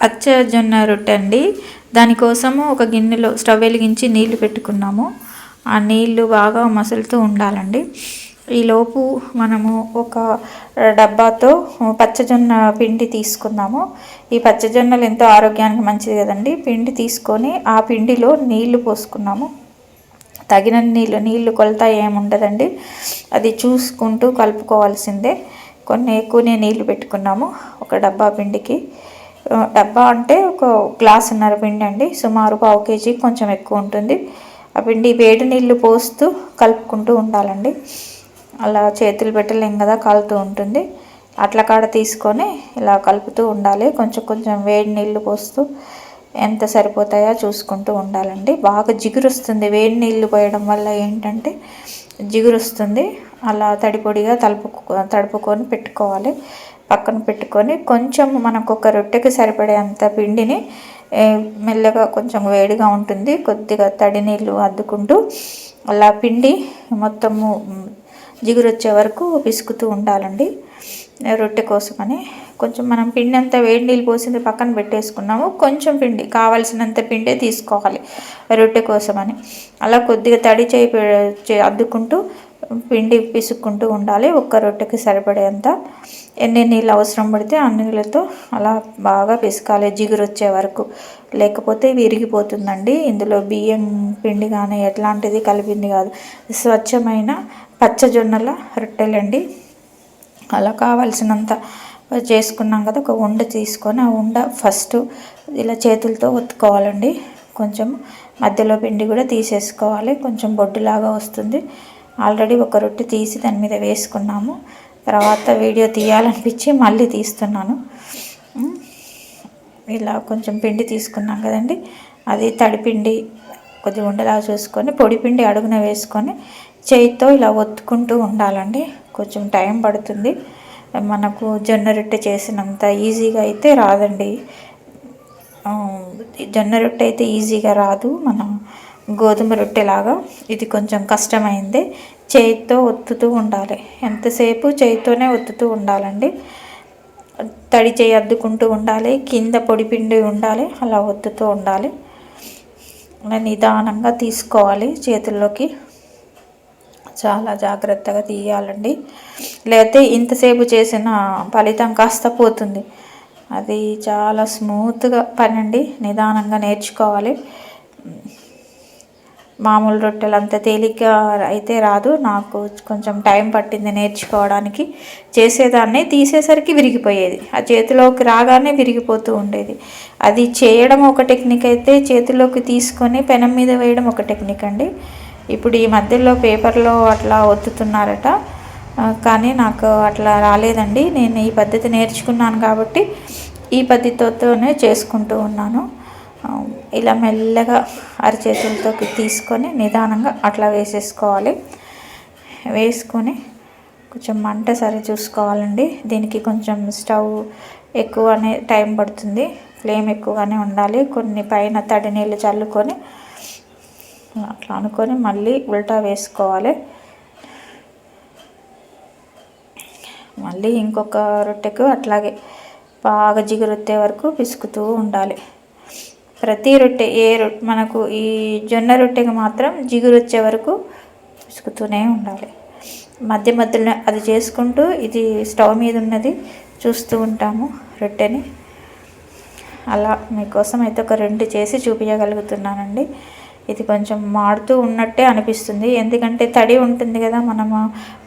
పచ్చ జొన్న రొట్టె అండి దానికోసము ఒక గిన్నెలో స్టవ్ వెలిగించి నీళ్ళు పెట్టుకున్నాము. ఆ నీళ్ళు బాగా మసులుతూ ఉండాలండి. ఈలోపు మనము ఒక డబ్బాతో పచ్చజొన్న పిండి తీసుకుందాము. ఈ పచ్చజొన్నలు ఎంతో ఆరోగ్యానికి మంచిది కదండి. పిండి తీసుకొని ఆ పిండిలో నీళ్ళు పోసుకున్నాము. తగిన నీళ్ళు నీళ్ళు కొలత ఏముండదండి అది చూసుకుంటూ కలుపుకోవాల్సిందే. కొన్ని ఎక్కువనే నీళ్ళు పెట్టుకున్నాము ఒక డబ్బా పిండికి. డబ్బా అంటే ఒక గ్లాసున్నర పిండి అండి. సుమారు పావు కేజీ కొంచెం ఎక్కువ ఉంటుంది. ఆ పిండి వేడి నీళ్ళు పోస్తూ కలుపుకుంటూ ఉండాలండి. అలా చేతులు పెట్టలేం కదా కాలుతూ ఉంటుంది. అట్ల కాడ తీసుకొని ఇలా కలుపుతూ ఉండాలి. కొంచెం కొంచెం వేడి నీళ్ళు పోస్తూ ఎంత సరిపోతాయో చూసుకుంటూ ఉండాలండి. బాగా జిగురు వస్తుంది వేడి నీళ్ళు పోయడం వల్ల ఏంటంటే జిగురు వస్తుంది అలా తడిపొడిగా తలుపు తడుపుకొని పెట్టుకోవాలి. పక్కన పెట్టుకొని కొంచెం మనకు ఒక రొట్టెకి సరిపడే అంత పిండిని మెల్లగా కొంచెం వేడిగా ఉంటుంది. కొద్దిగా తడి నీళ్ళు అద్దుకుంటూ అలా పిండి మొత్తము జిగురు వచ్చే వరకు పిసుకుతూ ఉండాలండి. రొట్టె కోసమని కొంచెం మనం పిండి అంతా వేడి నీళ్ళు పోసింది పక్కన పెట్టేసుకున్నాము. కొంచెం పిండి కావాల్సినంత పిండే తీసుకోవాలి రొట్టె కోసమని. అలా కొద్దిగా తడి చేయి అద్దుకుంటూ పిండి పిసుక్కుంటూ ఉండాలి. ఒక్క రొట్టెకి సరిపడేంత ఎన్ని నీళ్ళు అవసరం పడితే ఆ నీళ్ళతో అలా బాగా పిసకాలి. జిగురు వచ్చే వరకు. లేకపోతే విరిగిపోతుందండి. ఇందులో బియ్యం పిండి కానీ ఎట్లాంటిది కలిపింది కాదు. స్వచ్ఛమైన పచ్చజొన్నల రొట్టెలండి. అలా కావాల్సినంత చేసుకున్నాం కదా ఒక ఉండ తీసుకొని ఆ ఉండ ఫస్ట్ ఇలా చేతులతో ఒత్తుకోవాలండి. కొంచెం మధ్యలో పిండి కూడా తీసేసుకోవాలి. కొంచెం బొడ్డులాగా వస్తుంది. ఆల్రెడీ ఒక రొట్టె తీసి దాని మీద వేసుకున్నాము. తర్వాత వీడియో తీయాలనిపించి మళ్ళీ తీస్తున్నాను. ఇలా కొంచెం పిండి తీసుకున్నాం కదండి. అది తడిపిండి కొద్దిగా ఉండలా చూసుకొని పొడిపిండి అడుగున వేసుకొని చేయితో ఇలా ఒత్తుకుంటూ ఉండాలండి. కొంచెం టైం పడుతుంది. మనకు జొన్న రొట్టె చేసినంత ఈజీగా అయితే రాదండి. జొన్న రొట్టె అయితే ఈజీగా రాదు. మనం గోధుమ రొట్టెలాగా ఇది కొంచెం కష్టమైంది. చేతితో ఒత్తుతూ ఉండాలి. ఎంతసేపు చేతితోనే ఒత్తుతూ ఉండాలండి. తడి చేయి అద్దుకుంటూ ఉండాలి. కింద పొడిపిండి ఉండాలి. అలా ఒత్తుతూ ఉండాలి. నిదానంగా తీసుకోవాలి చేతుల్లోకి. చాలా జాగ్రత్తగా తీయాలండి. లేకపోతే ఇంతసేపు చేసిన ఫలితం కాస్త పోతుంది. అది చాలా స్మూత్గా పనండి. నిదానంగా నేర్చుకోవాలి. మామూలు రొట్టెలు అంత తేలిగ్గా అయితే రాదు. నాకు కొంచెం టైం పట్టింది నేర్చుకోవడానికి. చేసేదాన్ని తీసేసరికి విరిగిపోయేది. ఆ చేతిలోకి రాగానే విరిగిపోతూ ఉండేది. అది చేయడం ఒక టెక్నిక్ అయితే చేతిలోకి తీసుకొని పెనం మీద వేయడం ఒక టెక్నిక్ అండి. ఇప్పుడు ఈ మధ్యలో పేపర్లో అట్లా ఒత్తుతున్నారట. కానీ నాకు అట్లా రాలేదండి. నేను ఈ పద్ధతి నేర్చుకున్నాను కాబట్టి ఈ పద్ధతితోనే చేసుకుంటూ ఉన్నాను. ఇలా మెల్లగా అరచేతులతో తీసుకొని నిదానంగా అట్లా వేసేసుకోవాలి. వేసుకొని కొంచెం మంట సరి చూసుకోవాలండి. దీనికి కొంచెం స్టవ్ ఎక్కువనే టైం పడుతుంది. ఫ్లేమ్ ఎక్కువగానే ఉండాలి. కొన్ని పైన తడి నీళ్ళు చల్లుకొని అట్లా అనుకొని మళ్ళీ ఉల్టా వేసుకోవాలి. మళ్ళీ ఇంకొక రొట్టెకు అట్లాగే బాగా జిగురొత్తే వరకు పిసుకుతూ ఉండాలి. ప్రతి రొట్టె ఏ రొట్టె మనకు ఈ జొన్న రొట్టెకి మాత్రం జిగురు వచ్చే వరకు పిసుకుతూనే ఉండాలి. మధ్య మధ్యలో అది చేసుకుంటూ ఇది స్టవ్ మీద ఉన్నది చూస్తూ ఉంటాము రొట్టెని. అలా మీకోసం అయితే ఒక రెండు చేసి చూపించగలుగుతున్నానండి ఇది కొంచెం మాడుతూ ఉన్నట్టే అనిపిస్తుంది. ఎందుకంటే తడి ఉంటుంది కదా మనము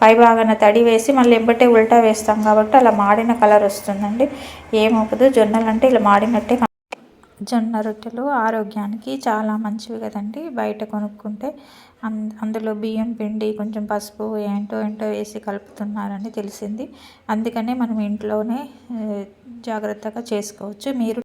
పై భాగాన తడి వేసి మళ్ళీ ఎంబటే ఉల్టా వేస్తాం కాబట్టి అలా మాడిన కలర్ వస్తుందండి. ఏమవుతుంది జొన్నలు అంటే ఇలా మాడినట్టే జొన్న రొట్టెలు ఆరోగ్యానికి చాలా మంచివి కదండి. బయట కొనుక్కుంటే అందులో బియ్యం పిండి కొంచెం పసుపు ఏంటో ఏంటో వేసి కలుపుతున్నారని తెలిసింది. అందుకనే మనం ఇంట్లోనే జాగ్రత్తగా చేసుకోవచ్చు. మీరు